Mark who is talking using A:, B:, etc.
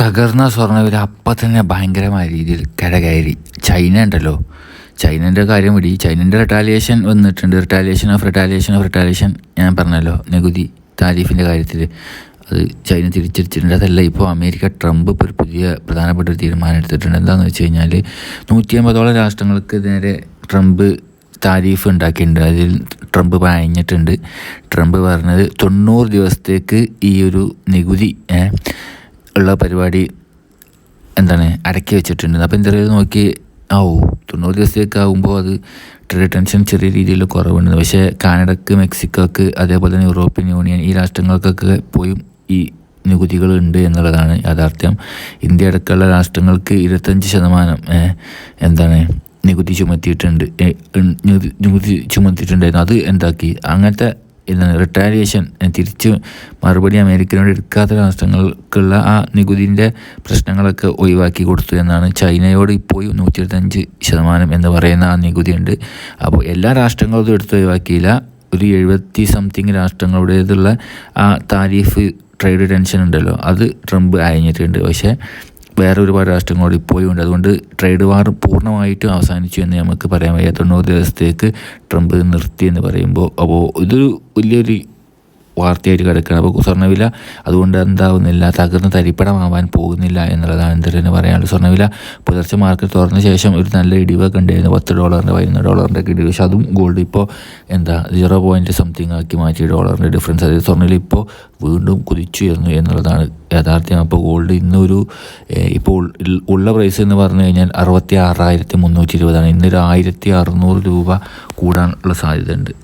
A: തകർന്ന സ്വർണവില അപ്പം തന്നെ ഭയങ്കരമായ രീതിയിൽ കരകയറി. ചൈന ഉണ്ടല്ലോ. ചൈനന്റെ കാര്യം വിടി. ചൈനന്റെ റിട്ടാലിയേഷൻ വന്നിട്ടുണ്ട്. Retaliation of retaliation of retaliation ഞാൻ പറഞ്ഞല്ലോ നികുതി താരിഫിന്റെ കാര്യത്തിൽ അത് ചൈന തിരിച്ചടിച്ചിട്ടുണ്ട് അതല്ല ഇപ്പോൾ അമേരിക്ക ട്രംപ് ഇപ്പോൾ ഒരു പുതിയ പ്രധാനപ്പെട്ട ഒരു തീരുമാനം എടുത്തിട്ടുണ്ട്. എന്താണെന്ന് വെച്ച് കഴിഞ്ഞാൽ നൂറ്റി അമ്പതോളം രാഷ്ട്രങ്ങൾക്ക് നേരെ ട്രംപ് താരീഫ് ഉണ്ടാക്കിയിട്ടുണ്ട്. അതിൽ ട്രംപ് പറഞ്ഞിട്ടുണ്ട് ട്രംപ് പറഞ്ഞത് തൊണ്ണൂറ് ദിവസത്തേക്ക് ഈ ഒരു നികുതി ഉള്ള പരിപാടി എന്താണ് അടക്കി വെച്ചിട്ടുണ്ട് അപ്പോൾ പറയുക നോക്കി ആവും തൊണ്ണൂറ് ദിവസത്തേക്ക് ആകുമ്പോൾ അത് ട്രേഡ് ടെൻഷൻ ചെറിയ രീതിയിൽ കുറവുണ്ട്. പക്ഷേ കാനഡക്ക് മെക്സിക്കോക്ക് അതേപോലെ തന്നെ യൂറോപ്യൻ യൂണിയൻ ഈ രാഷ്ട്രങ്ങൾക്കൊക്കെ പോയും ഈ നികുതികൾ ഉണ്ട് എന്നുള്ളതാണ് യാഥാർത്ഥ്യം. ഇന്ത്യ അടക്കമുള്ള രാഷ്ട്രങ്ങൾക്ക് ഇരുപത്തഞ്ച് ശതമാനം എന്താണ് നികുതി ചുമത്തിയിട്ടുണ്ട്. നികുതി ചുമത്തിയിട്ടുണ്ടായിരുന്നു. അത് എന്താക്കി? അങ്ങനത്തെ എന്താണ് റിട്ടാലിയേഷൻ തിരിച്ച് മറുപടി അമേരിക്കനോട് എടുക്കാത്ത രാഷ്ട്രങ്ങൾക്കുള്ള ആ നികുതിന്റെ പ്രശ്നങ്ങളൊക്കെ ഒഴിവാക്കി കൊടുത്തു എന്നാണ് ചൈനയോട് ഇപ്പോൾ നൂറ്റി ഇരുപത്തഞ്ച് ശതമാനം എന്ന് പറയുന്ന ആ നികുതിയുണ്ട്. അപ്പോൾ എല്ലാ രാഷ്ട്രങ്ങളും എടുത്ത് ഒഴിവാക്കിയില്ല. ഒരു എഴുപത്തി സംതിങ് രാഷ്ട്രങ്ങളുടേതുള്ള ആ താരീഫ് ട്രേഡ് ടെൻഷൻ ഉണ്ടല്ലോ. അത് ട്രംപ് അയഞ്ഞിട്ടുണ്ട്. പക്ഷേ വേറെ ഒരുപാട് രാഷ്ട്രങ്ങളോട് ഇപ്പോഴും ഉണ്ട് അതുകൊണ്ട് ട്രേഡ് വാർ പൂർണമായിട്ടും അവസാനിച്ചു എന്ന് നമുക്ക് പറയാൻ വയ്യ. തൊണ്ണൂറ് ദിവസത്തേക്ക് ട്രംപ് നിർത്തി എന്ന് പറയുമ്പോൾ അപ്പോൾ ഇതൊരു വലിയൊരു വാർത്തയായിട്ട് കിടക്കുകയാണ്. അപ്പോൾ സ്വർണവില അതുകൊണ്ട് എന്താവുന്നില്ല തകർന്ന് തരിപ്പടമാവാൻ പോകുന്നില്ല എന്നുള്ളതാണ് എന്തിനു പറയാനുള്ളത്. സ്വർണവില പുലർച്ചെ മാർക്കറ്റ് തുറന്ന ശേഷം ഒരു നല്ല ഇടിവൊക്കെ ഉണ്ടായിരുന്നു. പത്ത് ഡോളറിന്റെ പതിനൊന്ന് ഡോളറിന്റെ ഇടിവ്. പക്ഷേ അതും ഗോൾഡ് ഇപ്പോൾ എന്താ സീറോ പോയിന്റ് സംതിങ് ആക്കി മാറ്റി ഡോളറിന്റെ ഡിഫറൻസ് അതായത് സ്വർണവില ഇപ്പോൾ വീണ്ടും കുതിച്ചുയർന്നു എന്നുള്ളതാണ് യാഥാർത്ഥ്യം. അപ്പോൾ ഗോൾഡ് ഇന്നൊരു ഇപ്പോൾ ഉള്ള പ്രൈസ് എന്ന് പറഞ്ഞു കഴിഞ്ഞാൽ അറുപത്തി ആറായിരത്തി മുന്നൂറ്റി ഇരുപതാണ്. ഇന്നൊരു ആയിരത്തി അറുന്നൂറ് രൂപ കൂടാനുള്ള സാധ്യതയുണ്ട്.